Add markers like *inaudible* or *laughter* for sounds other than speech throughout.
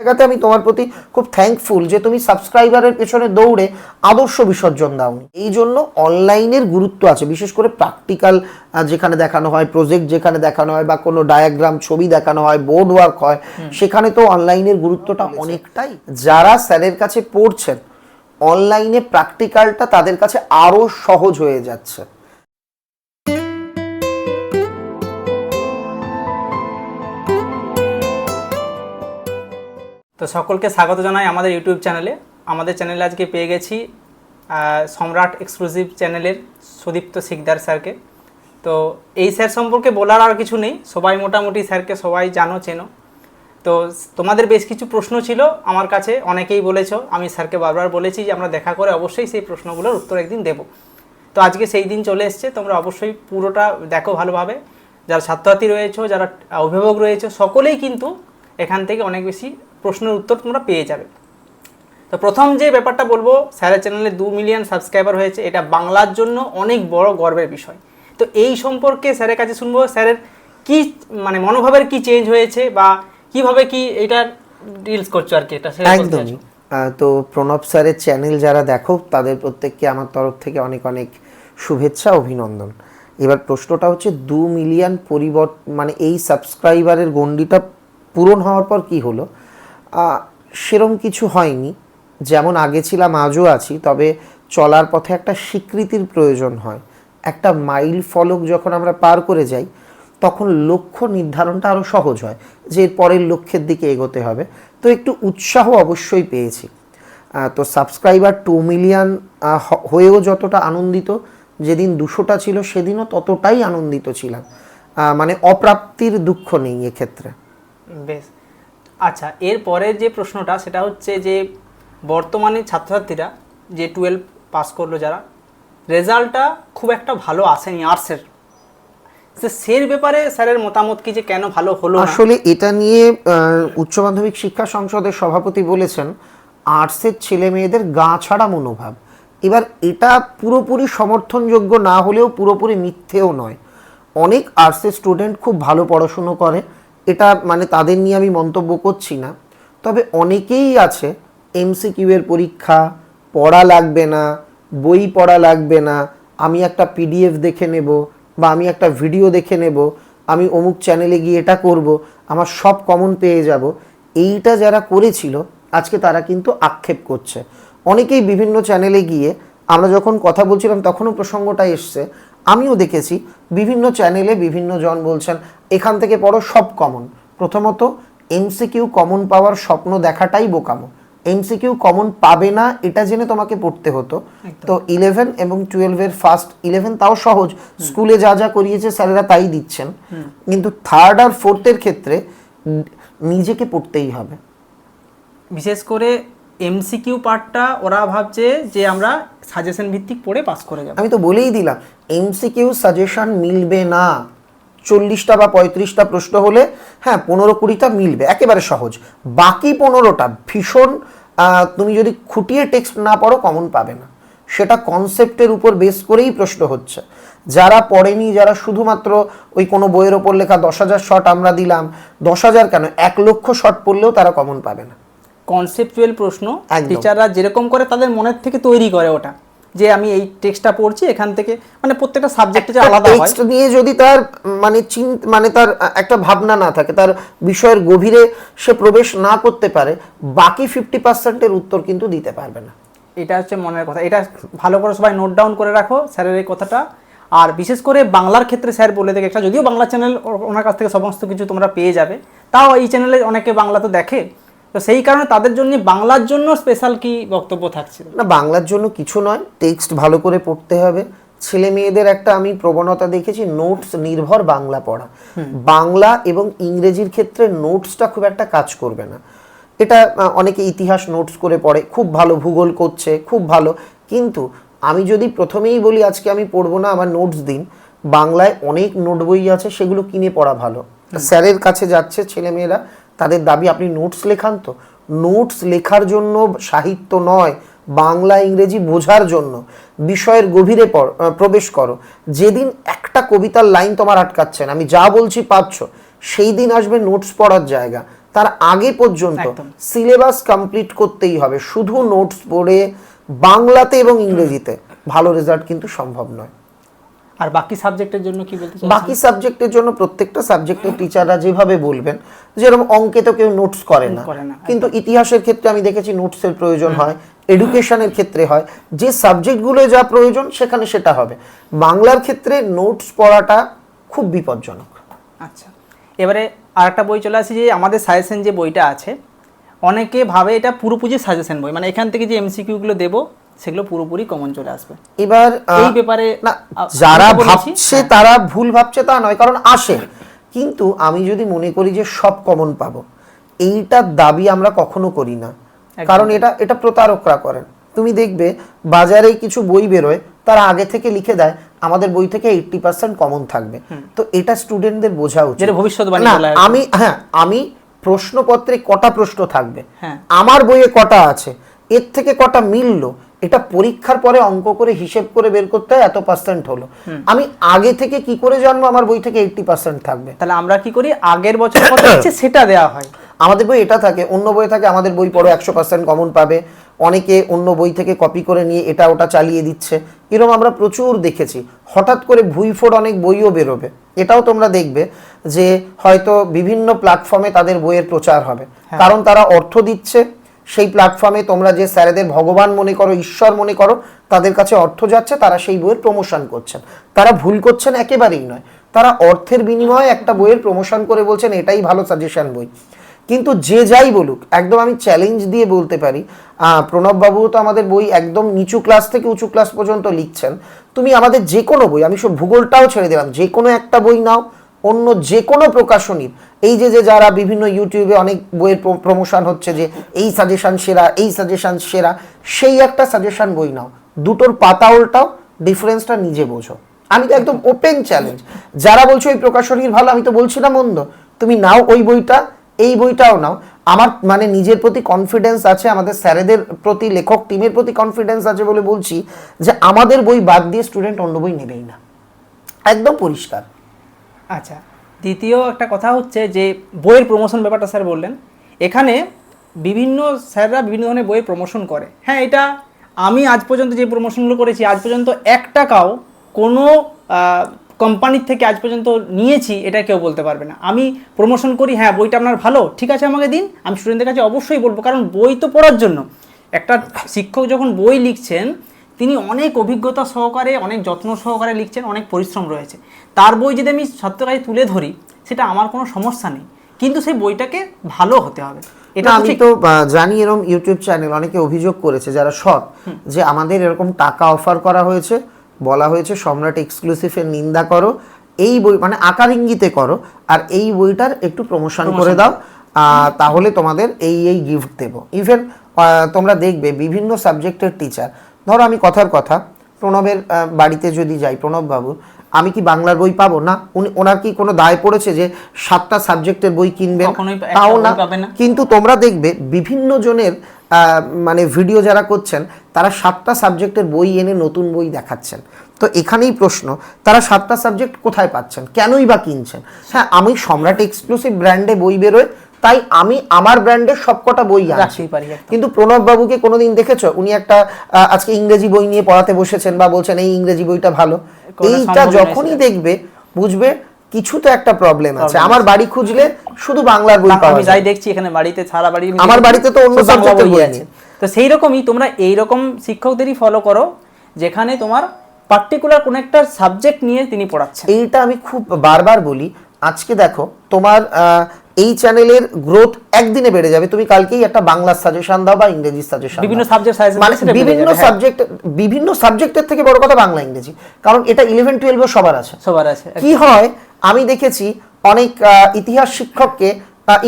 জায়গাতে আমি তোমার প্রতি খুব থ্যাঙ্কফুল যে তুমি সাবস্ক্রাইবারের পেছনে দৌড়ে আদর্শ বিসর্জন দাওনি। এই জন্য অনলাইনের গুরুত্ব আছে বিশেষ করে প্র্যাকটিক্যাল যেখানে দেখানো হয় প্রজেক্ট যেখানে দেখানো হয় বা কোনো ডায়াগ্রাম ছবি দেখানো হয় বোর্ড ওয়ার্ক হয় সেখানে তো অনলাইনের গুরুত্বটা অনেকটাই। যারা স্যারের কাছে পড়ছেন অনলাইনে প্র্যাকটিক্যালটা তাদের কাছে আরও সহজ হয়ে যাচ্ছে। তো সকলকে স্বাগত জানাই আমাদের ইউটিউব চ্যানেলে আমাদের চ্যানেলে আজকে পেয়ে গেছি সম্রাট এক্সক্লুসিভ চ্যানেলের সুদীপ্ত শিকদার স্যারকে। তো এই স্যার সম্পর্কে বলার আর কিছু নেই, সবাই মোটামুটি স্যারকে সবাই জানো, চেনো। তো তোমাদের বেশ কিছু প্রশ্ন ছিল আমার কাছে, অনেকেই বলেছ, আমি স্যারকে বারবার বলেছি যে আমরা দেখা করে অবশ্যই সেই প্রশ্নগুলোর উত্তর একদিন দেব। তো আজকে সেই দিন চলে এসছে, তোমরা অবশ্যই পুরোটা দেখো ভালোভাবে। যারা ছাত্রছাত্রী রয়েছে, যারা অভিভাবক রয়েছে, সকলেই কিন্তু এখান থেকে অনেক বেশি প্রশ্নের উত্তর তোমরা পেয়ে যাবে। তো প্রথম যে ব্যাপারটা বলব স্যারের চ্যানেলে দু মিলিয়ন সাবস্ক্রাইবার হয়েছে এটা বাংলার জন্য অনেক বড় গর্বের বিষয়। তো এই সম্পর্কে স্যারের কাছে শুনব স্যারের কি মানে মনোভাবের কি চেঞ্জ হয়েছে বা কীভাবে কি এটা ডিলস করছ আর কি এটা একদমই। আহ, তো প্রণব স্যারের চ্যানেল যারা দেখো তাদের প্রত্যেককে আমার তরফ থেকে অনেক অনেক শুভেচ্ছা অভিনন্দন। এবার প্রশ্নটা হচ্ছে দু মিলিয়ন পরিবর্তন মানে এই সাবস্ক্রাইবারের গণ্ডিটা পূরণ হওয়ার পর কি হলো? সেরম কিছু হয়নি। যেমন আগে ছিলাম, আজও আছি, তবে চলার পথে একটা স্বীকৃতির প্রয়োজন হয়। একটা মাইল ফলক যখন আমরা পার করে যাই, তখন লক্ষ্য নির্ধারণটা আরও সহজ হয় যে পরের লক্ষ্যের দিকে এগোতে হবে। তো একটু উৎসাহ অবশ্যই পেয়েছি। তো সাবস্ক্রাইবার টু মিলিয়ন হয়েও যতটা আনন্দিত, যেদিন দুশোটা ছিল সেদিনও ততটাই আনন্দিত ছিলাম। মানে অপ্রাপ্তির দুঃখ নেই এক্ষেত্রে। বেশ। আচ্ছা এর পরের যে প্রশ্নটা, সেটা হচ্ছে যে বর্তমানে ছাত্রছাত্রীরা যে টুয়েলভ পাস করল যারা, রেজাল্টটা খুব একটা ভালো আসেনি আর্টসের। সের ব্যাপারে স্যারের মতামত কি যে কেন ভালো হলো আসলে এটা নিয়ে উচ্চ মাধ্যমিক শিক্ষা সংসদের সভাপতি বলেছেন, আর্টসের ছেলে মেয়েদের গা ছাড়া মনোভাব। এবার এটা পুরোপুরি সমর্থনযোগ্য না হলেও পুরোপুরি মিথ্যেও নয়। অনেক আর্টসের স্টুডেন্ট খুব ভালো পড়াশুনো করে এটা মানে তাদের নিয়ে আমি মন্তব্য করছি না। তবে অনেকেই আছে এমসিকিউ এর পরীক্ষা, পড়া লাগবে না, বই পড়া লাগবে না, আমি একটা পিডিএফ দেখে নেব বা আমি একটা ভিডিও দেখে নেব, আমি অমুক চ্যানেলে গিয়ে এটা করব, আমার সব কমন পেয়ে যাব। এইটা যারা করেছিল, আজকে তারা কিন্তু আক্ষেপ করছে। অনেকেই বিভিন্ন চ্যানেলে গিয়ে আমরা যখন কথা বলছিলাম তখনও প্রসঙ্গটা এসছে আমিও দেখেছি। বিভিন্ন চ্যানেলে বিভিন্ন জন বলছেন এখান থেকে পড়ো সব কমন প্রথমত এমসিকিউ কমন পাওয়ার স্বপ্ন দেখাটাই বোকামো। এমসিকিউ কমন পাবে না এটা জেনে তোমাকে পড়তে হতো। তো ইলেভেন এবং টুয়েলভের ফার্স্ট ইলেভেন তাও সহজ। স্কুলে যা যা করিয়েছে স্যারেরা তাই দিচ্ছেন। কিন্তু থার্ড আর ফোর্থের ক্ষেত্রে নিজেকে পড়তেই হবে। বিশেষ করে এমসিকিউ পার্টটা ওরা ভাবছে যে আমরা সাজেশন ভিত্তিক পড়ে পাস করে যাব। আমি তো বলেই দিলাম এমসিকিউ সাজেশন মিলবে না। চল্লিশটা বা পঁয়ত্রিশটা প্রশ্ন হলে হ্যাঁ পনেরো কুড়িটা মিলবে, একেবারে সহজ। বাকি পনেরোটা ভীষণ তুমি যদি খুঁটিয়ে টেক্সট না পড়ো কমন পাবে না। সেটা কনসেপ্টের উপর বেস করেই প্রশ্ন হচ্ছে। যারা পড়েনি, যারা শুধুমাত্র ওই কোনো বইয়ের ওপর লেখা দশ হাজার শট আমরা দিলাম, দশ হাজার কেন? এক লক্ষ শট পড়লেও তারা কমন পাবে না। কনসেপচুয়াল প্রশ্ন। টিচাররা যেরকম করে তাদের মনের থেকে তৈরি করে ওটা যে আমি এই টেক্সটটা পড়ছি এখান থেকে মানে প্রত্যেকটা সাবজেক্টে যে আলাদা হয়। টেক্সট নিয়ে যদি তার মানে চিন্তা মানে তার একটা ভাবনা না থাকে তার বিষয়ের গভীরে সে প্রবেশ না করতে পারে বাকি ফিফটি পার্সেন্টের উত্তর কিন্তু দিতে পারবে না। এটা হচ্ছে মনের কথা। এটা ভালো করে সবাই নোট ডাউন করে রাখো স্যারের এই কথাটা। আর বিশেষ করে বাংলার ক্ষেত্রে স্যার বলে দেখে একটা যদিও বাংলা চ্যানেল ওনার কাছ থেকে সমস্ত কিছু তোমরা পেয়ে যাবে তাও এই চ্যানেলে অনেকে বাংলা তো দেখে। তো সেই কারণে তাদের জন্য বাংলার জন্য স্পেশাল কি বক্তব্য থাকছে না বাংলার জন্য কিছু নয় টেক্সট ভালো করে পড়তে হবে। ছেলে মেয়েদের একটা আমি প্রবণতা দেখেছি নোটস নির্ভর বাংলা পড়া। বাংলা এবং ইংরেজির ক্ষেত্রে নোটসটা খুব একটা কাজ করবে না। এটা অনেকে ইতিহাস নোটস করে পড়ে খুব ভালো ভূগোল করছে খুব ভালো। কিন্তু আমি যদি প্রথমেই বলি আজকে আমি পড়ব না আমার নোটস দিন বাংলায় অনেক নোট বই আছে সেগুলো কিনে পড়া ভালো। স্যারের কাছে যাচ্ছে ছেলেমেয়েরা তাদের দাবি আপনি নোটস লেখান তো? নোটস লেখার জন্য সাহিত্য নয় বাংলা ইংরেজি বোঝার জন্য। বিষয়ের গভীরে প্রবেশ করো। যেদিন একটা কবিতার লাইন তোমার আটকাচ্ছে না আমি যা বলছি পাচ্ছ সেই দিন আসবে নোটস পড়ার জায়গা। তার আগে পর্যন্ত সিলেবাস কমপ্লিট করতেই হবে। শুধু নোটস পড়ে বাংলাতে এবং ইংরেজিতে। ভালো রেজাল্ট কিন্তু সম্ভব নয়। আর বাকি সাবজেক্টের জন্য কি বলতে বাকি সাবজেক্টের জন্য প্রত্যেকটা সাবজেক্টের টিচাররা যেভাবে বলবেন যেরকম অঙ্কে তো কেউ নোটস করে না। করে না, কিন্তু ইতিহাসের ক্ষেত্রে আমি দেখেছি নোটসের প্রয়োজন হয় এডুকেশনের ক্ষেত্রে হয়। যে সাবজেক্টগুলো যা প্রয়োজন সেখানে সেটা হবে। বাংলার ক্ষেত্রে নোটস পড়াটা খুব বিপজ্জনক। আচ্ছা। এবারে আর একটা বই চলে আসি যে আমাদের সাজেশন যে বইটা আছে অনেকে ভাবে এটা পুরোপুরি সাজেশন বই। মানে এখান থেকে যে এমসিকিউগুলো দেবো সেগুলো পুরোপুরি কমন চলে আসবে। এবার এই ব্যাপারে না যারা ভাবছে তারা ভুল ভাবছে তা নয় কারণ আসে। কিন্তু আমি যদি মনে করি যে সব কমন পাবো এইটার দাবি আমরা কখনো করি না। কারণ এটা এটা প্রতারকরা করেন। তুমি দেখবে বাজারে কিছু বই বেরোয় তারা আগে থেকে লিখে দেয় আমাদের বই থেকে এইটটি পার্সেন্ট কমন থাকবে। তো এটা স্টুডেন্টদের বোঝা উচিত। ভবিষ্যৎবাণী বলা হয়। আমি হ্যাঁ আমি প্রশ্নপত্রে কটা প্রশ্ন থাকবে? হ্যাঁ। আমার বইয়ে কটা আছে? এর থেকে কটা মিললো? এটা পরীক্ষার পরে অঙ্ক করে হিসেব করে বের করতে হয় এত পার্সেন্ট হলো। আমি আগে থেকে কি করে জানব? আমার বই থেকে এইটটি পার্সেন্ট থাকবে। তাহলে আমরা কি করি? আগের বছর কত *coughs* হচ্ছে সেটা দেওয়া হয়। আমাদের বই এটা থাকে অন্য বই থাকে আমাদের বই পড়ো একশো পার্সেন্ট কমন পাবে। অনেকে অন্য বই থেকে কপি করে নিয়ে এটা ওটা চালিয়ে দিচ্ছে। এরকম আমরা প্রচুর দেখেছি। হঠাৎ করে ভুইফোড় অনেক বইও বেরোবে। এটাও তোমরা দেখবে যে হয়তো বিভিন্ন প্ল্যাটফর্মে তাদের বইয়ের প্রচার হবে। কারণ তারা অর্থ দিচ্ছে সেই প্ল্যাটফর্মে তোমরা যে স্যারেদের ভগবান মনে করো, ঈশ্বর মনে করো, তাদের কাছে অর্থ যাচ্ছে, তারা সেই বইয়ের প্রমোশন করছেন। তারা ভুল করছেন একেবারেই নয়। তারা অর্থের বিনিময়ে একটা বইয়ের প্রমোশন করে বলছেন, এটাই ভালো সাজেশন বই। কিন্তু যে যাই বলুক, একদম আমি চ্যালেঞ্জ দিয়ে বলতে পারি প্রণববাবু তো আমাদের বই একদম নিচু ক্লাস থেকে উঁচু ক্লাস পর্যন্ত লিখছেন। তুমি আমাদের যে কোনো বই, আমি সব ভূগোলটাও ছেড়ে দিলাম, যে কোনো একটা বই নাও অন্য যে কোনো প্রকাশনীর এই যে যে যারা বিভিন্ন ইউটিউবে অনেক বইয়ের প্রমোশন হচ্ছে যে, এই সাজেশন সেরা, এই সাজেশন সেরা, সেই একটা সাজেশন বই নাও। দুটোর পাতা উল্টাও ডিফারেন্সটা নিজে বোঝো। আমি তো একদম ওপেন চ্যালেঞ্জ যারা বলছো ওই প্রকাশনীর ভালো, আমি তো বলছি না মন্দ। তুমি নাও ওই বইটা, এই বইটাও নাও। আমার মানে নিজের প্রতি কনফিডেন্স আছে, আমাদের স্যারেদের প্রতি, লেখক টিমের প্রতি কনফিডেন্স আছে বলে বলছি যে, আমাদের বই বাদ দিয়ে স্টুডেন্ট অন্য বই নেবেই না। একদম পরিষ্কার। আচ্ছা দ্বিতীয় একটা কথা হচ্ছে যে বইয়ের প্রমোশন ব্যাপারটা স্যার বললেন। এখানে বিভিন্ন স্যাররা বিভিন্ন ধরনের বইয়ের প্রমোশন করে। হ্যাঁ এটা আমি আজ পর্যন্ত যে প্রমোশনগুলো করেছি, আজ পর্যন্ত এক টাকাও কোনো কোম্পানির থেকে আজ পর্যন্ত নিয়েছি, এটা কেউ বলতে পারবে না। আমি প্রমোশন করি হ্যাঁ বইটা আপনার ভালো, ঠিক আছে আমাকে দিন, আমি স্টুডেন্টদের কাছে অবশ্যই বলব, কারণ বই তো পড়ার জন্য। একটা শিক্ষক যখন বই লিখছেন অনেক অভিজ্ঞতা সহকারে অনেক যত্ন সহকারে লিখছেন অনেক পরিশ্রম রয়েছে। তার বই যদি আমি সত্যকারে তুলে ধরি সেটা আমার কোনো সমস্যা নেই। কিন্তু সেই বইটাকে ভালো হতে হবে। এটা আমি। তো জানি এরকম ইউটিউব চ্যানেল অনেকে অভিযোগ করেছে যারা সৎ যে আমাদের এরকম টাকা অফার করা হয়েছে বলা হয়েছে সম্রাট এক্সক্লুসিভের নিন্দা করো এই বই মানে আকার ইঙ্গিতে করো আর এই বইটার একটু প্রমোশন করে দাও তাহলে তোমাদের এই এই গিফট দেবো। ইভেন তোমরা দেখবে বিভিন্ন সাবজেক্টের টিচার ধরো আমি কথার কথা প্রণবের বাড়িতে যদি যাই প্রণব বাবু আমি কি বাংলার বই পাবো? না উনি ওনার কি কোনো দায় পড়েছে যে সাতটা সাবজেক্টের বই কিনবেন? তাও না। কিন্তু তোমরা দেখবে বিভিন্ন জনের মানে ভিডিও যারা করছেন তারা সাতটা সাবজেক্টের বই এনে নতুন বই দেখাচ্ছেন। তো এখানেই প্রশ্ন তারা সাতটা সাবজেক্ট কোথায় পাচ্ছেন? কেনই বা কিনছেন? হ্যাঁ আমি সম্রাট এক্সক্লুসিভ ব্র্যান্ডে বই বেরোয় তাই আমি আমার ব্র্যান্ডের সবকটা বই রাখতেই পারি কিন্তু প্রণব বাবুকে কোনোদিন দেখেছ? উনি একটা আজকে ইংরেজি বই নিয়ে পড়াতে বসেছেন বা বলছেন এই ইংরেজি বইটা ভালো। এইটা যখনই দেখবে বুঝবে কিছু তো একটা প্রবলেম আছে। আমার বাড়ি খুঁজলে শুধু বাংলার বই পাওয়া আমি যাই দেখছি এখানে বাড়িতে সারা বাড়ি আমার বাড়িতে তো অন্য সব বই আছে। তো সেই রকমই তোমরা এই রকম শিক্ষকদেরই ফলো করো যেখানে তোমার পার্টিকুলার কোন একটা সাবজেক্ট নিয়ে তিনি পড়াচ্ছেন। এইটা আমি খুব বারবার বলি আজকে দেখো তোমার আহ, এই চ্যানেলের গ্রোথ একদিনে বেড়ে যাবে। তুমি কালকেই একটা বাংলা সাজেশন দাও বা ইংরেজি সাজেশন বিভিন্ন সাবজেক্ট মানে বিভিন্ন সাবজেক্ট বিভিন্ন সাবজেক্টের থেকে বড় কথা বাংলা ইংরেজি। কারণ এটা ইলেভেন টুয়েলভ সবার আছে। সবার আছে কি হয় আমি দেখেছি অনেক ইতিহাস শিক্ষককে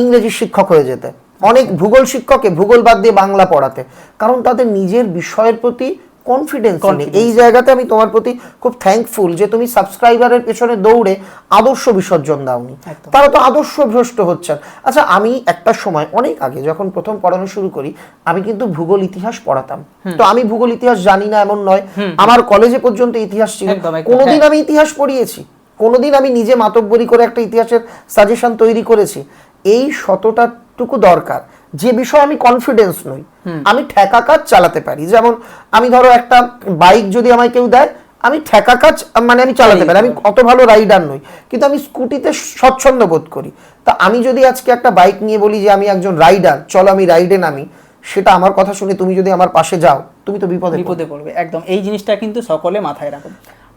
ইংরেজি শিক্ষক হয়ে যেতে। অনেক ভূগোল শিক্ষককে ভূগোল বাদ দিয়ে বাংলা পড়াতে। কারণ তাদের নিজের বিষয়ের প্রতি কনফিডেন্স নেই। এই জায়গাতে আমি তোমার প্রতি খুব থ্যাঙ্কফুল যে তুমি সাবস্ক্রাইবারের পেছনে দৌড়ে আদর্শ বিসর্জন দাওনি। তারা তো আদর্শ ভ্রষ্ট হচ্ছেন। আচ্ছা আমি একটা সময় অনেক আগে যখন প্রথম পড়ানো শুরু করি আমি কিন্তু ভূগোল ইতিহাস পড়াতাম। তো আমি ভূগোল ইতিহাস জানি না এমন নয়। আমার কলেজে পর্যন্ত ইতিহাস ছিল। কোনোদিন হ্যাঁ। আমি ইতিহাস পড়িয়েছি। কোনোদিন আমি নিজে মাতব্বরি করে একটা ইতিহাসের সাজেশন তৈরি করেছি। এই শতটা যতটুকু দরকার। যে বিষয়ে আমি কনফিডেন্স নই আমি ঠেকা কাজ চালাতে পারি। যেমন আমি ধরো একটা বাইক যদি আমায় কেউ দেয় আমি ঠেকা কাজ মানে আমি চালাতে পারি। আমি অত ভালো রাইডার নই কিন্তু আমি স্কুটিতে স্বচ্ছন্দ বোধ করি। তা আমি যদি আজকে একটা বাইক নিয়ে বলি যে আমি একজন রাইডার চলো আমি রাইডে নামি সেটা আমার কথা শুনে তুমি যদি আমার পাশে যাও তুমি তো বিপদে বিপদে পড়বে একদম। এই জিনিসটা কিন্তু সকলে মাথায় রাখুন।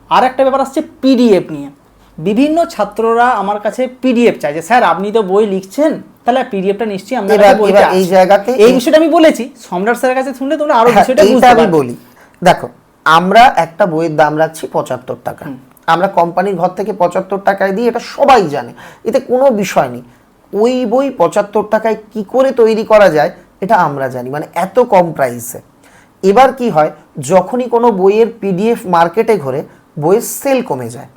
আর একটা ব্যাপার আসছে পিডিএফ নিয়ে। বিভিন্ন ছাত্ররা আমার কাছে পিডিএফ চাইছে স্যার আপনি তো বই লিখছেন? তাহলে পিডিএফটা নিশ্চয়ই আমরা এবার- এই। জায়গাতে- এই বিষয়টা আমি বলেছি সম্রাট স্যারের কাছে শুনলে তোমরা আরও হ্যাঁ, বিষয়টা বুঝতে আমি বলি। দেখো আমরা একটা বইয়ের দাম রাখছি পঁচাত্তর টাকা। আমরা কোম্পানির ঘর থেকে পঁচাত্তর টাকায় দিই এটা সবাই জানে। এতে কোনো বিষয় নেই। ওই বই পঁচাত্তর টাকায় কি করে তৈরি করা যায় এটা আমরা জানি। মানে এত কম প্রাইসে এবার কি হয় যখনই কোনো বইয়ের পিডিএফ মার্কেটে ঘোরে বইয়ের সেল কমে যায়।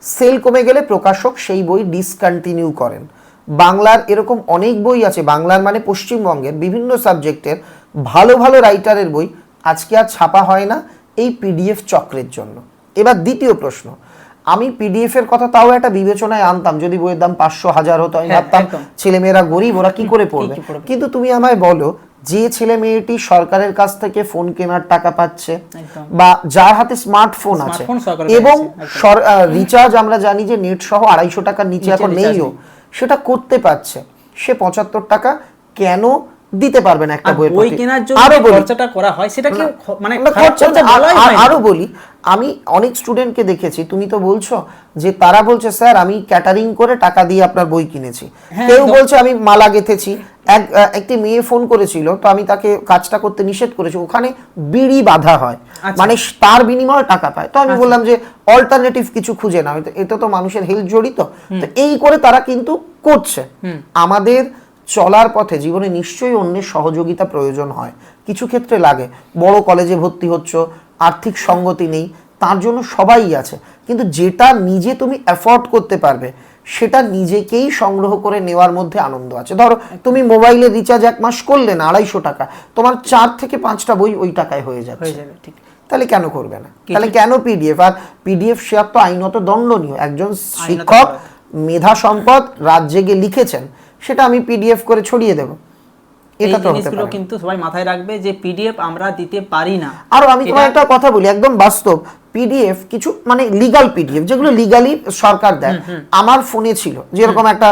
সেল কমে গেলে প্রকাশক সেই বই ডিসকন্টিনিউ করেন। বাংলার এরকম অনেক বই আছে বাংলার মানে পশ্চিমবঙ্গের বিভিন্ন সাবজেক্টের ভালো ভালো রাইটারের বই। আজকে আর ছাপা হয় না এই পিডিএফ চক্রের জন্য। এবার দ্বিতীয় প্রশ্ন আমি পিডিএফ এর কথা তাও একটা বিবেচনায় আনতাম যদি বইয়ের দাম পাঁচশো হাজার হতো আমি হ্যাঁ, ভাবতাম। ছেলেমেয়েরা গরিব ওরা কি করে পড়বে? কিন্তু তুমি আমায় বলো যে ছেলে মেয়েটি সরকারের কাছ থেকে ফোন কেনার টাকা পাচ্ছে বা যার হাতে স্মার্টফোন আছে এবং রিচার্জ আমরা জানি যে নেট সহ আড়াইশো টাকার নিচে নিচে এখন নেইও। সেটা করতে পারছে। সে পঁচাত্তর টাকা কেন দিতে পারবে না একটা বইয়ের বই কেনার জন্য আরও খরচাটা করা হয় সেটা কি মানে না, খারাপ খরচা খরচা আর- বলাই আর- হয় আরও বলি আমি অনেক স্টুডেন্টকে দেখেছি তুমি তো বলছো যে তারা বলছে স্যার আমি ক্যাটারিং করে টাকা দিয়ে আপনার বই কিনেছি। হ্যাঁ, কেউ বলছে আমি মালা গেথেছি। এক একটি মেয়ে ফোন করেছিল তো আমি তাকে কাজটা করতে নিষেধ করেছি ওখানে বিড়ি বাধা হয় আচ্ছা। মানে তার বিনিময়ে টাকা পায়। তো আমি বললাম যে অল্টারনেটিভ কিছু খুঁজে নাও। এটা- এটা তো মানুষের হেলথ জড়িত। তো এই করে তারা কিন্তু করছে। আমাদের চলার পথে জীবনে নিশ্চয়ই অন্যের সহযোগিতা প্রয়োজন হয়। কিছু ক্ষেত্রে লাগে। বড় কলেজে ভর্তি হচ্ছ আর্থিক সঙ্গতি নেই তার জন্য সবাই আছে। কিন্তু যেটা নিজে তুমি অ্যাফোর্ড করতে পারবে সেটা নিজেকেই সংগ্রহ করে নেওয়ার মধ্যে আনন্দ আছে। ধরো তুমি মোবাইলে রিচার্জ এক মাস করলে না আড়াইশো টাকা তোমার চার থেকে পাঁচটা বই ওই টাকায় হয়ে যাচ্ছে। যাবে ঠিক। তাহলে কেন করবে না? তাহলে কেন পিডিএফ আর পিডিএফ শেয়ার তো আইনত দণ্ডনীয়। একজন শিক্ষক মেধা সম্পদ রাত জেগে লিখেছেন। সেটা আমি পিডিএফ করে ছড়িয়ে দেব। এটা তো জিনিসগুলো কিন্তু সবাই মাথায় রাখবে যে পিডিএফ আমরা দিতে পারি না। আর আমি এটা- একটা কথা বলি একদম বাস্তব। পিডিএফ কিছু মানে লিগাল পিডিএফ যেগুলো লিগালি সরকার দেয়। আমার ফোনে ছিল যেরকম একটা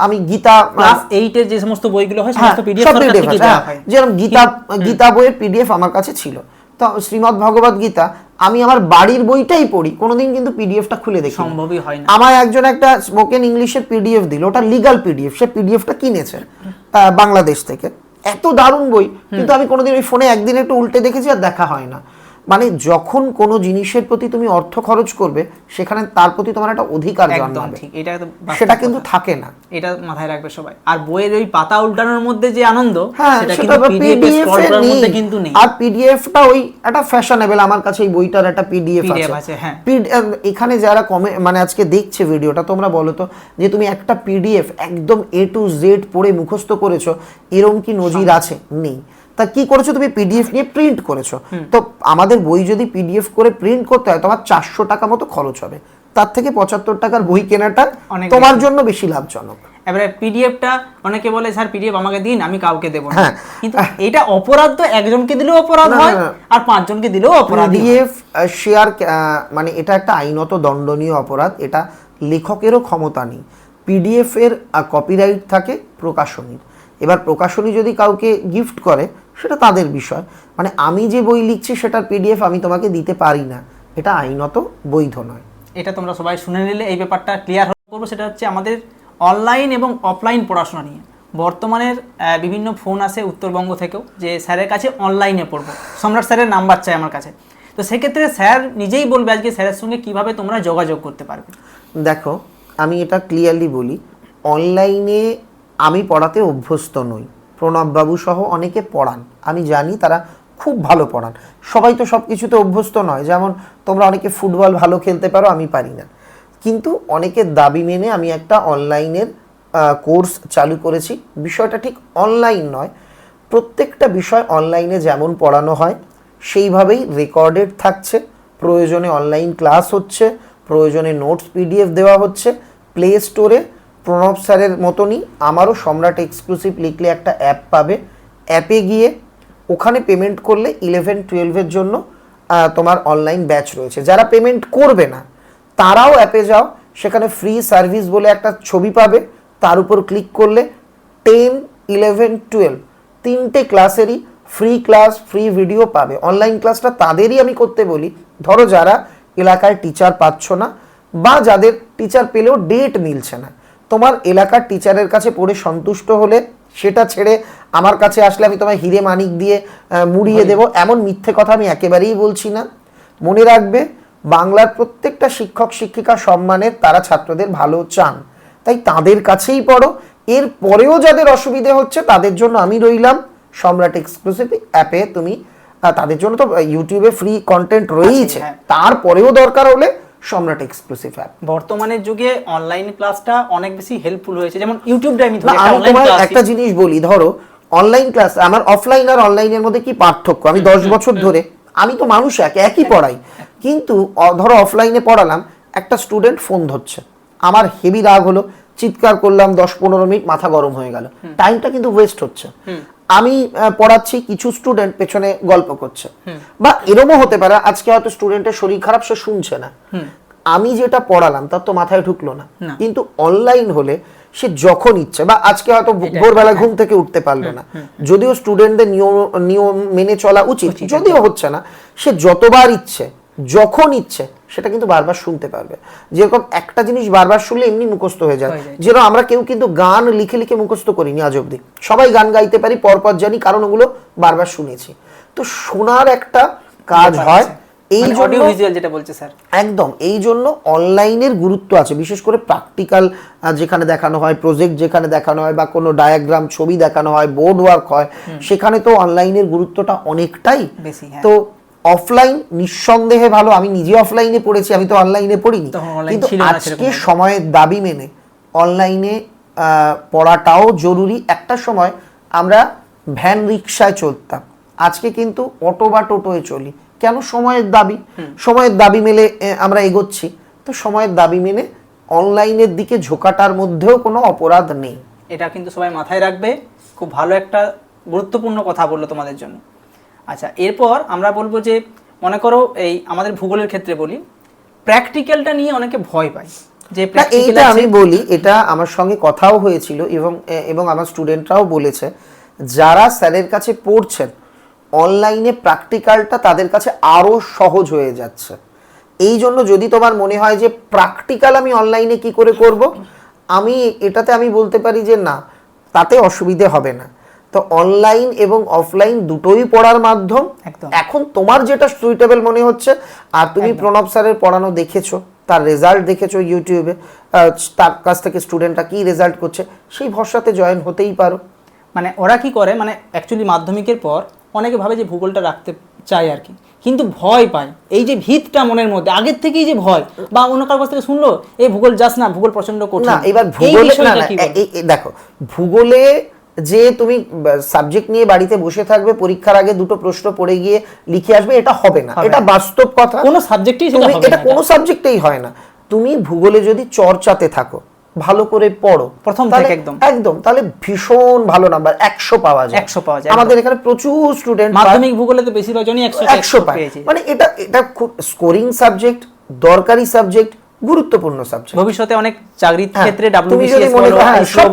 আমি গীতা ক্লাস এইটের যে সমস্ত বইগুলো হয় হ্যাঁ, সমস্ত পিডিএফ সরকার থেকে হ্যাঁ। হয়। যেরকম গীতা গীতা বইয়ের পিডিএফ আমার কাছে ছিল। তো শ্রীমদ ভগবত গীতা আমি আমার বাড়ির বইটাই পড়ি কোনোদিন কিন্তু পিডিএফটা খুলে দেখি সম্ভবই হয় না। আমার একজন একটা স্পোকেন ইংলিশের পিডিএফ দিল ওটা লিগাল পিডিএফ সে পিডিএফটা কিনেছে বাংলাদেশ থেকে। এত দারুণ বই কিন্তু আমি কোনোদিন ওই ফোনে একদিন একটু উল্টে দেখেছি আর দেখা হয় না। মানে যখন কোনো জিনিসের প্রতি তুমি অর্থ খরচ করবে সেখানে তার প্রতি তোমার একটা অধিকার জন্মাবে। ঠিক এটা সেটা কিন্তু থাকে না। এটা মাথায় রাখবে সবাই। আর বইয়ের ওই পাতা উল্টানোর মধ্যে যে আনন্দ হ্যাঁ সেটা কিন্তু পিডিএফ পিডিএফ স্ক্রল মধ্যে কিন্তু নেই। আর পিডিএফটা ওই একটা ফ্যাশনেবল আমার কাছে এই বইটার একটা পিডিএফ আছে। হ্যাঁ। এখানে যারা কমে মানে আজকে দেখছে ভিডিওটা তোমরা বলো তো যে তুমি একটা পিডিএফ একদম এ টু জেড পড়ে মুখস্থ করেছ এরম কি নজির আছে? নেই। তা কি করেছ? তুমি পিডিএফ নিয়ে প্রিন্ট করেছ। তো আমাদের বই যদি পিডিএফ করে প্রিন্ট করতে হয় তোমার চারশো টাকা মতো খরচ হবে। তার থেকে পঁচাত্তর টাকার বই কেনাটা তোমার জন্য বেশি লাভজনক। এবারে পিডিএফটা অনেকে বলে স্যার পিডিএফ আমাকে দিন আমি কাউকে দেবো না। হ্যাঁ। কিন্তু এটা অপরাধ তো একজনকে দিলেও অপরাধ হয়। আর পাঁচজনকে দিলেও অপরাধ পিডিএফ শেয়ার মানে এটা একটা আইনত দণ্ডনীয় অপরাধ এটা লেখকেরও ক্ষমতা নেই। পিডিএফ এর কপিরাইট থাকে প্রকাশনীর। এবার প্রকাশনী যদি কাউকে গিফট করে সেটা তাদের বিষয়। মানে আমি যে বই লিখছি সেটার পিডিএফ আমি তোমাকে দিতে পারি না। এটা আইনত বৈধ নয়। এটা তোমরা সবাই শুনে নিলে এই ব্যাপারটা ক্লিয়ার করব সেটা হচ্ছে আমাদের অনলাইন এবং অফলাইন পড়াশোনা নিয়ে। বর্তমানের বিভিন্ন ফোন আসে উত্তরবঙ্গ থেকেও যে স্যারের কাছে অনলাইনে পড়ব। সম্রাট স্যারের নাম্বার চাই আমার কাছে। তো সেক্ষেত্রে স্যার নিজেই বলবে আজকে স্যারের সঙ্গে কীভাবে তোমরা যোগাযোগ করতে পারবে। দেখো আমি এটা ক্লিয়ারলি বলি অনলাইনে আমি পড়াতে অভ্যস্ত নই। প্রণববাবু সহ অনেকে পড়ান। আমি জানি তারা খুব ভালো পড়ান। সবাই তো সব কিছুতে অভ্যস্ত নয়। যেমন তোমরা অনেকে ফুটবল ভালো খেলতে পারো, আমি পারি না। কিন্তু অনেকের দাবি মেনে আমি একটা অনলাইনের কোর্স চালু করেছি। বিষয়টা ঠিক অনলাইন নয়। প্রত্যেকটা বিষয় অনলাইনে যেমন পড়ানো হয়, সেইভাবেই রেকর্ডেড থাকছে। প্রয়োজনে অনলাইন ক্লাস হচ্ছে, প্রয়োজনে নোটস, পিডিএফ দেওয়া হচ্ছে, প্লে স্টোরে প্রণব স্যারের মতনই আমারও সম্রাট এক্সক্লুসিভ লিখলে একটা অ্যাপ পাবে। অ্যাপে গিয়ে ওখানে পেমেন্ট করলে ইলেভেন টুয়েলভের জন্য তোমার অনলাইন ব্যাচ রয়েছে। যারা পেমেন্ট করবে না, তারাও অ্যাপে যাও। সেখানে ফ্রি সার্ভিস বলে একটা ছবি পাবে। তার উপর ক্লিক করলে টেন ইলেভেন টুয়েলভ তিনটে ক্লাসেরই ফ্রি ক্লাস ফ্রি ভিডিও পাবে। অনলাইন ক্লাসটা তাদেরই আমি করতে বলি। ধরো যারা এলাকায় টিচার পাচ্ছ না বা যাদের টিচার পেলেও ডেট মিলছে না। তোমার এলাকার টিচারের কাছে পড়ে সন্তুষ্ট হলে সেটা ছেড়ে আমার কাছে আসলে আমি তোমায় হিরে মানিক দিয়ে মুড়িয়ে দেব। এমন মিথ্যে কথা আমি একেবারেই বলছি না। মনে রাখবে বাংলার প্রত্যেকটা শিক্ষক শিক্ষিকা সম্মানের তারা ছাত্রদের ভালো চান। তাই তাদের কাছেই পড়ো। এর পরেও যাদের অসুবিধে হচ্ছে তাদের জন্য আমি রইলাম সম্রাট এক্সক্লুসিভ অ্যাপে তুমি তাদের জন্য তো ইউটিউবে ফ্রি কন্টেন্ট রয়েইছে। হ্যাঁ। তারপরেও দরকার হলে সম্রাট এক্সক্লুসিভ অ্যাপ বর্তমানের যুগে অনলাইন ক্লাসটা অনেক বেশি হেল্পফুল হয়েছে। যেমন ইউটিউবটা আমি একটা জিনিস বলি ধরো অনলাইন ক্লাস আমার অফলাইন আর অনলাইনের মধ্যে কি পার্থক্য? আমি দশ বছর ধরে আমি তো মানুষ এক একই পড়াই। কিন্তু ধরো অফলাইনে পড়ালাম একটা স্টুডেন্ট ফোন ধরছে। আমার হেভি রাগ হলো চিৎকার করলাম দশ পনেরো মিনিট মাথা গরম হয়ে গেল। টাইমটা কিন্তু ওয়েস্ট হচ্ছে। আমি পড়াচ্ছি কিছু স্টুডেন্ট পেছনে গল্প করছে। বা এরমও হতে পারে আজকে হয়তো স্টুডেন্টের শরীর খারাপ সে শুনছে না। আমি যেটা পড়ালাম তার তো মাথায় ঢুকলো না। কিন্তু অনলাইন হলে সে যখন ইচ্ছে বা আজকে হয়তো ভোরবেলা ঘুম থেকে উঠতে পারল না। যদিও স্টুডেন্টদের নিয়ম নিয়ম মেনে চলা উচিত যদিও হচ্ছে না সে যতবার ইচ্ছে যখন ইচ্ছে সেটা কিন্তু বারবার শুনতে পারবে। যেরকম একটা জিনিস বারবার শুনলে এমনি মুখস্থ হয়ে যায়। যেরকম আমরা কেউ কিন্তু গান লিখে লিখে মুখস্থ করিনি আজ অব্দি সবাই গান গাইতে পারি পরপর জানি কারণ ওগুলো বারবার শুনেছি। তো শোনার একটা কাজ হয়। এই অডিও ভিজুয়াল যেটা বলছে স্যার। একদম এই জন্য অনলাইনের গুরুত্ব আছে। বিশেষ করে প্র্যাকটিক্যাল যেখানে দেখানো হয় প্রজেক্ট যেখানে দেখানো হয় বা কোনো ডায়াগ্রাম ছবি দেখানো হয় বোর্ড ওয়ার্ক হয় সেখানে তো অনলাইনের গুরুত্বটা অনেকটাই বেশি, হ্যাঁ। তো অফলাইন নিঃসন্দেহে ভালো। আমি নিজে অফলাইনে পড়েছি আমি তো অনলাইনে পড়িনি। কিন্তু আজকে সময়ের দাবি মেনে অনলাইনে পড়াটাও জরুরি। একটা সময় আমরা ভ্যান রিক্সায় চলতাম। আজকে কিন্তু অটো বা টোটোয় চলি। কেন সময়ের দাবি? সময়ের দাবি মেলে আমরা এগোচ্ছি। তো সময়ের দাবি মেনে অনলাইনের দিকে ঝোঁকাটার মধ্যেও কোনো অপরাধ নেই। এটা কিন্তু সবাই মাথায় রাখবে। খুব ভালো একটা গুরুত্বপূর্ণ কথা বলল তোমাদের জন্য। আচ্ছা এরপর আমরা বলব যে মনে করো এই আমাদের ভূগোলের ক্ষেত্রে বলি প্র্যাকটিক্যালটা নিয়ে অনেকে ভয় পায় যে এইটা আমি বলি এটা আমার সঙ্গে কথাও হয়েছিল এবং এবং আমার স্টুডেন্টরাও বলেছে যারা স্যারের কাছে পড়ছেন অনলাইনে প্র্যাকটিক্যালটা তাদের কাছে আরও সহজ হয়ে যাচ্ছে। এই জন্য যদি তোমার মনে হয় যে প্র্যাকটিক্যাল আমি অনলাইনে কি করে করব আমি এটাতে আমি বলতে পারি যে না তাতে অসুবিধে হবে না। তো অনলাইন এবং অফলাইন দুটোই পড়ার মাধ্যম। একদম। এখন তোমার যেটা সুইটেবল মনে হচ্ছে আর তুমি প্রণব স্যারের পড়ানো দেখেছ তার রেজাল্ট দেখেছ ইউটিউবে তার কাছ থেকে স্টুডেন্টরা কি রেজাল্ট করছে সেই ভরসাতে জয়েন হতেই পারো। মানে ওরা কি করে মানে অ্যাকচুয়ালি মাধ্যমিকের পর অনেকে ভাবে যে ভূগোলটা রাখতে চায় আর কি কিন্তু ভয় পায়। এই যে ভিতটা মনের মধ্যে আগের থেকেই যে ভয় বা অন্য কারোর কাছ থেকে শুনলো এই ভূগোল যাস না ভূগোল প্রচণ্ড কঠিন। না এবার ভূগোলে দেখো ভূগোলে যে তুমি সাবজেক্ট নিয়ে বাড়িতে বসে থাকবে পরীক্ষার আগে দুটো প্রশ্ন পড়ে গিয়ে লিখে আসবে এটা হবে না। এটা বাস্তব কথা। কোনো সাবজেক্টেই তুমি এটা কোনো সাবজেক্টেই হয় না। তুমি ভূগোলে যদি চর্চাতে থাকো ভালো করে পড়ো প্রথম থেকে একদম। একদম তাহলে ভীষণ ভালো নাম্বার একশো পাওয়া যায়। 100 পাওয়া যায়, আমাদের এখানে প্রচুর স্টুডেন্ট মাধ্যমিক ভূগোলে তো বেশিরভাগ জনই একশো একশো পায়। মানে এটা এটা খুব স্কোরিং সাবজেক্ট দরকারি সাবজেক্ট গুরুত্বপূর্ণ সাবজেক্ট ভবিষ্যতে অনেক চাকরির হ্যাঁ, ক্ষেত্রে ডাব্লিউবিসিএস মনে হ্যাঁ, সব।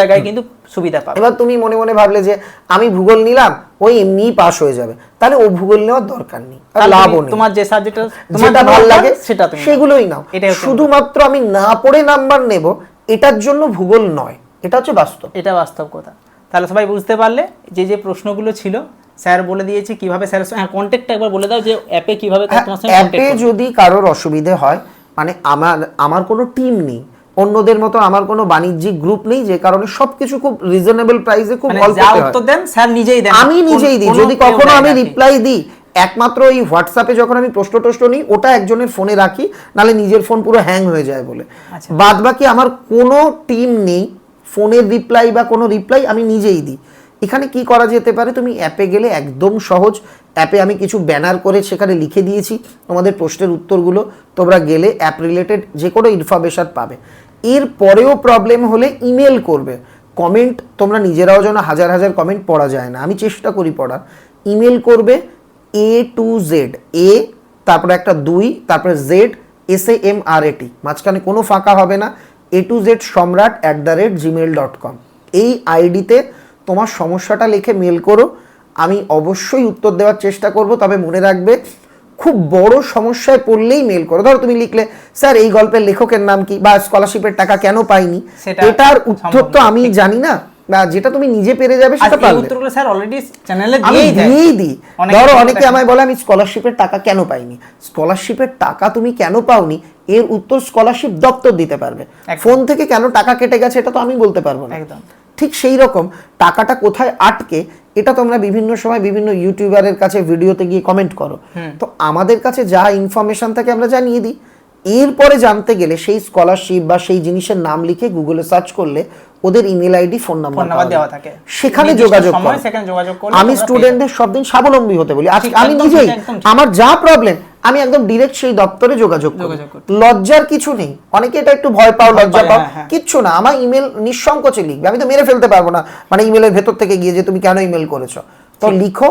জায়গায় কিন্তু সুবিধা পাবে। এবার তুমি মনে মনে ভাবলে যে আমি ভূগোল নিলাম ওই এমনি পাস হয়ে যাবে। তাহলে ও ভূগোল নেওয়ার দরকার নেই লাভও নেই। তোমার যে যেটা ভালো লাগে সেটা তুমি সেগুলোই নাও। শুধুমাত্র আমি না পড়ে নাম্বার নেব এটার জন্য ভূগোল নয় এটা হচ্ছে বাস্তব। এটা বাস্তব কথা। তাহলে সবাই বুঝতে পারলে যে যে প্রশ্নগুলো ছিল স্যার বলে দিয়েছে কীভাবে স্যার হ্যাঁ কন্ট্যাক্টটা একবার বলে দাও যে অ্যাপে কীভাবে হ্যাঁ, তোমার সঙ্গে অ্যাপে যদি কারোর অসুবিধে হয় মানে আমার আমার কোনো টিম নেই। অন্যদের মতো আমার কোনো বাণিজ্যিক গ্রুপ নেই যে কারণে সবকিছু খুব রিজনেবল প্রাইসে খুব মানে অল্প যা উত্তর দেন স্যার নিজেই দেন। আমি নিজেই দিই যদি কখনো আমি রিপ্লাই দিই একমাত্র এই হোয়াটসঅ্যাপে যখন আমি প্রশ্ন টশ্ন নিই ওটা একজনের ফোনে রাখি নালে নিজের ফোন পুরো হ্যাং হয়ে যায় বলে। আচ্ছা। বাদ বাকি আমার কোনো টিম নেই ফোনের রিপ্লাই বা কোনো রিপ্লাই আমি নিজেই দিই। এখানে কি করা যেতে পারে? তুমি অ্যাপে গেলে একদম সহজ। অ্যাপে আমি কিছু ব্যানার করে সেখানে লিখে দিয়েছি তোমাদের প্রশ্নের উত্তরগুলো। তোমরা গেলে অ্যাপ রিলেটেড যে কোনো ইনফরমেশন পাবে। এর পরেও প্রবলেম হলে ইমেল করবে। কমেন্ট তোমরা নিজেরাও যেন হাজার হাজার কমেন্ট পড়া যায় না। আমি চেষ্টা করি পড়ার। ইমেল করবে এ টু জেড এ তারপরে একটা দুই, তারপরে Z S A M R এটি মাঝখানে কোনো ফাঁকা হবে না। A to Z Samrat at the rate Gmail dot com এই আইডিতে তোমার সমস্যাটা লিখে মেল করো। আমি অবশ্যই উত্তর দেওয়ার চেষ্টা করব তবে মনে রাখবে খুব বড় সমস্যায় পড়লেই মেল করো। ধরো তুমি লিখলে স্যার এই গল্পের লেখকের নাম কি? বা স্কলারশিপের টাকা কেন পাইনি? এটার উত্তর তো আমি জানি না। যেটা তুমি নিজে পেরে যাবে সেটা পারবে উত্তরগুলো স্যার অলরেডি চ্যানেলে আমি দিয়েই দেয়। দিয়েই দিই। ধরো অনেকে আমায় বলে আমি স্কলারশিপের টাকা কেন পাইনি? স্কলারশিপের টাকা তুমি কেন পাওনি? এর উত্তর স্কলারশিপ দপ্তর দিতে পারবে। ফোন থেকে কেন টাকা কেটে গেছে এটা তো আমি বলতে পারব না। একদম। ঠিক সেই রকম টাকাটা কোথায় আটকে এটা তোমরা বিভিন্ন সময় বিভিন্ন ইউটিউবারের কাছে ভিডিওতে গিয়ে কমেন্ট করো। তো আমাদের কাছে যা ইনফরমেশন থাকে আমরা জানিয়ে দিই। এরপরে জানতে গেলে সেই স্কলারশিপ বা সেই জিনিসের নাম লিখে গুগলে সার্চ করলে ওদের ইমেল আইডি ফোন নাম্বার দেওয়া থাকে। সেখানে যোগাযোগ করো। আমি স্টুডেন্টদের সব দিন স্বাবলম্বী হতে বলি। আজকে আমি নিজেই। আমার যা প্রবলেম আমি একদম ডিরেক্ট সেই দপ্তরে যোগাযোগ করি। লজ্জার কিছু নেই। অনেকে এটা একটু ভয় পাও লজ্জা পাও। হ্যাঁ, হ্যাঁ। কিচ্ছু না। আমার ইমেল নিঃসংকোচে লিখবে আমি তো মেরে ফেলতে পারব না। মানে ইমেলের ভেতর থেকে গিয়ে যে তুমি কেন ইমেল করেছ? তো লিখো।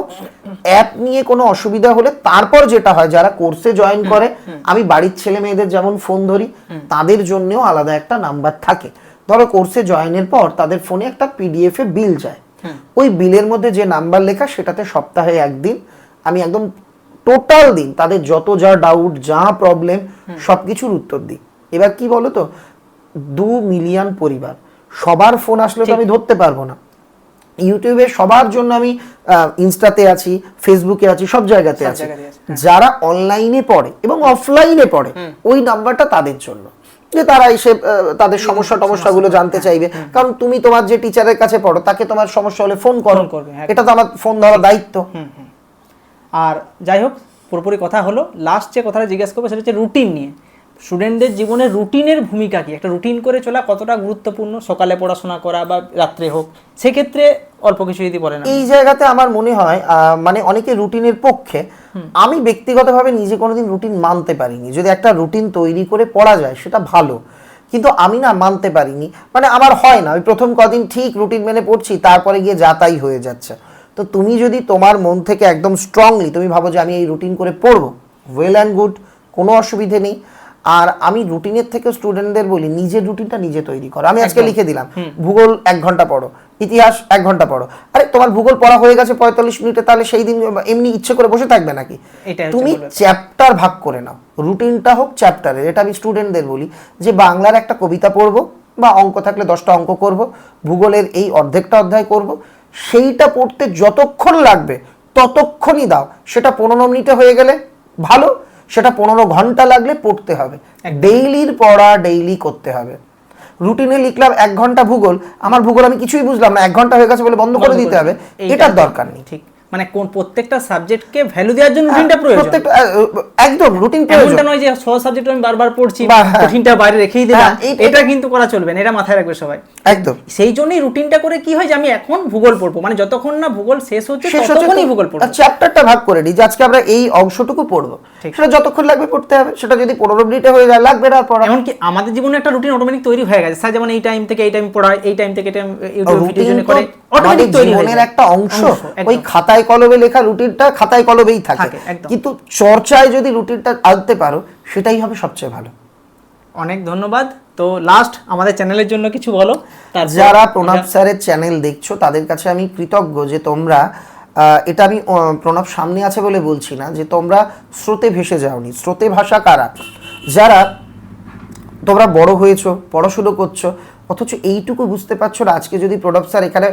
অ্যাপ নিয়ে কোনো অসুবিধা হলে তারপর যেটা হয় যারা কোর্সে জয়েন করে আমি বাড়ির ছেলে মেয়েদের যেমন ফোন ধরি তাদের জন্যও আলাদা একটা নাম্বার থাকে। ধরো কোর্সে জয়েনের পর তাদের ফোনে একটা পিডিএফ এ বিল যায়। ওই বিলের মধ্যে যে নাম্বার লেখা সেটাতে সপ্তাহে একদিন আমি একদম টোটাল দিন তাদের যত যা ডাউট যা প্রবলেম সবকিছুর উত্তর দিই। এবার কি বলো তো দু মিলিয়ন পরিবার। সবার ফোন আসলে তো আমি ধরতে পারব না। ইউটিউবে সবার জন্য আমি ইনস্টাতে আছি ফেসবুকে আছি সব জায়গাতে আছি। যারা অনলাইনে পড়ে এবং অফলাইনে পড়ে ওই নাম্বারটা তাদের জন্য। যে তারা এসে তাদের সমস্যা টমস্যাগুলো জানতে চাইবে। কারণ তুমি তোমার যে টিচারের কাছে পড়ো তাকে তোমার সমস্যা হলে ফোন করো। করবে, এটা তো আমার ফোন ধরার দায়িত্ব। আর যাই হোক পুরোপুরি কথা হলো লাস্ট যে কথাটা জিজ্ঞেস করব সেটা হচ্ছে রুটিন নিয়ে। স্টুডেন্টদের জীবনে রুটিনের ভূমিকা কি? একটা রুটিন করে চলা কতটা গুরুত্বপূর্ণ? সকালে পড়াশোনা করা বা রাত্রে হোক সেক্ষেত্রে অল্প কিছু যদি বলেন এই জায়গাতে আমার মনে হয় আহ, মানে অনেকে রুটিনের পক্ষে আমি ব্যক্তিগতভাবে নিজে কোনোদিন রুটিন মানতে পারিনি। যদি একটা রুটিন তৈরি করে পড়া যায় সেটা ভালো। কিন্তু আমি না মানতে পারিনি। মানে আমার হয় না ওই প্রথম কদিন ঠিক রুটিন মেনে পড়ছি তারপরে গিয়ে যাতাই হয়ে যাচ্ছে। তো তুমি যদি তোমার মন থেকে একদম স্ট্রংলি তুমি ভাবো যে আমি এই রুটিন করে পড়ব ওয়েল অ্যান্ড গুড কোনো অসুবিধে নেই। আর আমি রুটিনের থেকে স্টুডেন্টদের বলি নিজের রুটিনটা নিজে তৈরি করো। আমি আজকে লিখে দিলাম ভূগোল এক ঘণ্টা পড়ো ইতিহাস এক ঘণ্টা পড়ো। আরে তোমার ভূগোল পড়া হয়ে গেছে পঁয়তাল্লিশ মিনিটে তাহলে সেই দিন এমনি ইচ্ছে করে বসে থাকবে নাকি? তুমি চ্যাপ্টার ভাগ করে নাও। রুটিনটা হোক চ্যাপ্টারের এটা আমি স্টুডেন্টদের বলি যে বাংলার একটা কবিতা পড়ব বা অঙ্ক থাকলে দশটা অঙ্ক করব ভূগোলের এই অর্ধেকটা অধ্যায় করব সেইটা পড়তে যতক্ষণ লাগবে ততক্ষণই দাও। সেটা পনেরো মিনিটে হয়ে গেলে ভালো সেটা পনেরো ঘণ্টা লাগলে পড়তে হবে। ডেইলির পড়া ডেইলি করতে হবে। রুটিনে লিখলাম এক ঘণ্টা ভূগোল আমার ভূগোল আমি কিছুই বুঝলাম না এক ঘণ্টা হয়ে গেছে বলে বন্ধ করে দিতে হবে এটার দরকার নেই। ঠিক। মানে কোন প্রত্যেকটা সাবজেক্টকে ভ্যালু দেওয়ার জন্য রুটিনটা প্রয়োজন। প্রত্যেকটা একদম রুটিন প্রয়োজন। এমনটা নয় যে সহজ সাবজেক্ট আমি বারবার পড়ছি বা হ্যাঁ। বাইরে রেখেই দিলাম। হ্যাঁ, এটা কিন্তু করা চলবে না এটা মাথায় রাখবে সবাই। একদম। সেই জন্যই রুটিনটা করে কি হয় যে আমি এখন ভূগোল পড়ব। মানে যতক্ষণ না ভূগোল শেষ হচ্ছে ততক্ষণই ভূগোল পড়ব। চ্যাপ্টারটা ভাগ করে নিই যে আজকে আমরা এই অংশটুকু পড়ব। সেটা যতক্ষণ লাগবে পড়তে হবে। সেটা যদি পনেরো মিনিটে হয়ে যায় লাগবে না পড়া। এমনকি আমাদের জীবনে একটা রুটিন অটোমেটিক তৈরি হয়ে গেছে। স্যার যেমন এই টাইম থেকে এই টাইম পড়ায় এই টাইম থেকে টাইম ইউটিউব ভিডিও জন্য করে অটোমেটিক তৈরি হয়ে জীবনের একটা অংশ। ওই খাতায় কলমে লেখা রুটিনটা খাতায় কলমেই থাকে। কিন্তু চর্চায় যদি রুটিনটা আনতে পারো সেটাই হবে সবচেয়ে ভালো। অনেক ধন্যবাদ। তো লাস্ট আমাদের চ্যানেলের জন্য কিছু বলো। যারা প্রণব স্যারের চ্যানেল দেখছ তাদের কাছে আমি কৃতজ্ঞ যে তোমরা আহ, এটা আমি প্রণব সামনে আছে বলে বলছি না যে তোমরা স্রোতে ভেসে যাওনি। স্রোতে ভাষা কারা? যারা তোমরা বড় হয়েছো পড়াশুনো করছ অথচ এইটুকু বুঝতে পারছ না, আজকে যদি প্রণব স্যার এখানে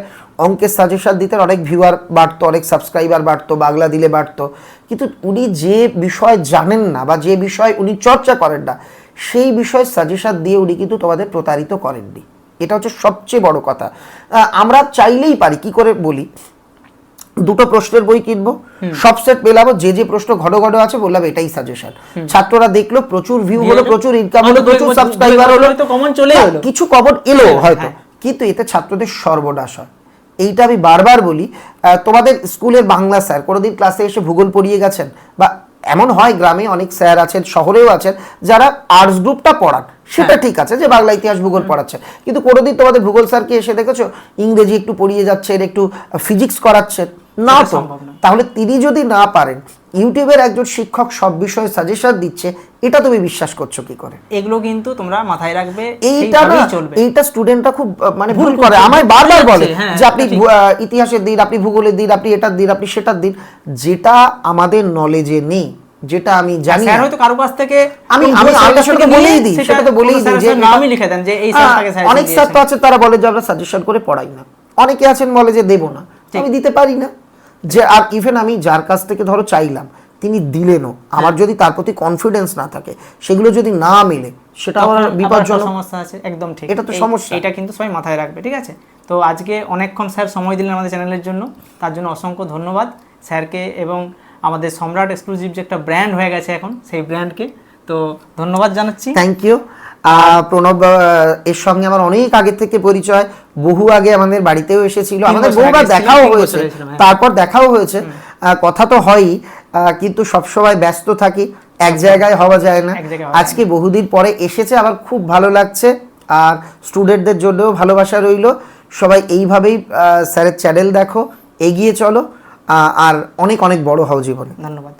অঙ্কের সাজেশন দিতেন, অনেক ভিউয়ার বাড়তো, অনেক সাবস্ক্রাইবার বাড়তো, বাংলা দিলে বাড়তো। কিন্তু উনি যে বিষয় জানেন না বা যে বিষয় উনি চর্চা করেন না, সেই বিষয়ে সাজেশন দিয়ে উনি কিন্তু তোমাদের প্রতারিত করেননি। এটা হচ্ছে সবচেয়ে বড় কথা। আমরা চাইলেই পারি, কি করে বলি? দুটো প্রশ্নের বই কিনবো সব সেট পেলাবো যে যে প্রশ্ন ঘন ঘন আছে বললাম এটাই সাজেশন ছাত্ররা দেখল প্রচুর ভিউ হলো প্রচুর ইনকাম হলো প্রচুর সাবস্ক্রাইবার হলো। হ্যাঁ। কিছু কমন এলো হ্যাঁ, হয়তো হ্যাঁ। কিন্তু এতে ছাত্রদের সর্বনাশ হয়। এইটা আমি বারবার বলি তোমাদের স্কুলের বাংলা স্যার কোনোদিন ক্লাসে এসে ভূগোল পড়িয়ে গেছেন? বা এমন হয় গ্রামে অনেক স্যার আছেন শহরেও আছেন যারা আর্টস গ্রুপটা পড়ান সেটা ঠিক আছে যে বাংলা ইতিহাস ভূগোল পড়াচ্ছে। কিন্তু কোনোদিন তোমাদের ভূগোল স্যারকে এসে দেখেছ ইংরেজি একটু পড়িয়ে যাচ্ছেন একটু ফিজিক্স করাচ্ছেন না তো। তাহলে তিনি যদি না পারেন ইউটিউবের একজন শিক্ষক সব বিষয়ে সাজেশন দিচ্ছে এটা তুমি বিশ্বাস করছ কি করে? এগুলো কিন্তু তোমরা মাথায় রাখবে এইটা না এইটা স্টুডেন্টরা খুব মানে ভুল করে। আমায় বারবার বলে হ্যাঁ, যে আপনি ইতিহাসের দিন আপনি ভূগোলের দিন আপনি এটার দিন আপনি সেটার দিন। যেটা আমাদের নলেজে নেই যেটা আমি জানি স্যার হয়তো কারও কাছ থেকে আমি আমি আলাদা সেটা বলেই দিই সেটা তো বলেই দিই যে নামই লিখে দেন যে এই স্যারটাকে অনেক স্যার তো আছে তারা বলে যে আমরা সাজেশন করে পড়াই না। অনেকে আছেন বলে যে দেবো না। আমি দিতে পারি না। যে আর ইভেন আমি যার কাছ থেকে ধরো চাইলাম তিনি দিলেনও। আমার যদি তার প্রতি কনফিডেন্স না থাকে সেগুলো যদি না মেলে সেটা আমার বিপজ্জনক। সমস্যা আছে একদম ঠিক। এটা তো সমস্যা। এটা কিন্তু সবাই মাথায় রাখবে ঠিক আছে? তো আজকে অনেকক্ষণ স্যার সময় দিলেন আমাদের চ্যানেলের জন্য তার জন্য অসংখ্য ধন্যবাদ স্যারকে এবং আমাদের সম্রাট এক্সক্লুসিভ যে একটা ব্র্যান্ড হয়ে গেছে এখন সেই ব্র্যান্ডকে তো ধন্যবাদ জানাচ্ছি। থ্যাংক ইউ প্রণব এর সঙ্গে আমার অনেক আগে থেকে পরিচয়। বহু আগে আমাদের বাড়িতেও এসেছিল। আমাদের বহুবার দেখাও হয়েছে। হ্যাঁ। তারপর দেখাও হয়েছে। কথা তো হয়ই কিন্তু সবসময় ব্যস্ত থাকি। এক জায়গায় হওয়া যায় না। আজকে বহুদিন পরে এসেছে আমার খুব ভালো লাগছে। আর স্টুডেন্টদের জন্যও ভালোবাসা রইল। সবাই এইভাবেই স্যারের চ্যানেল দেখো এগিয়ে চলো। আর অনেক অনেক বড় হও জীবনে। ধন্যবাদ।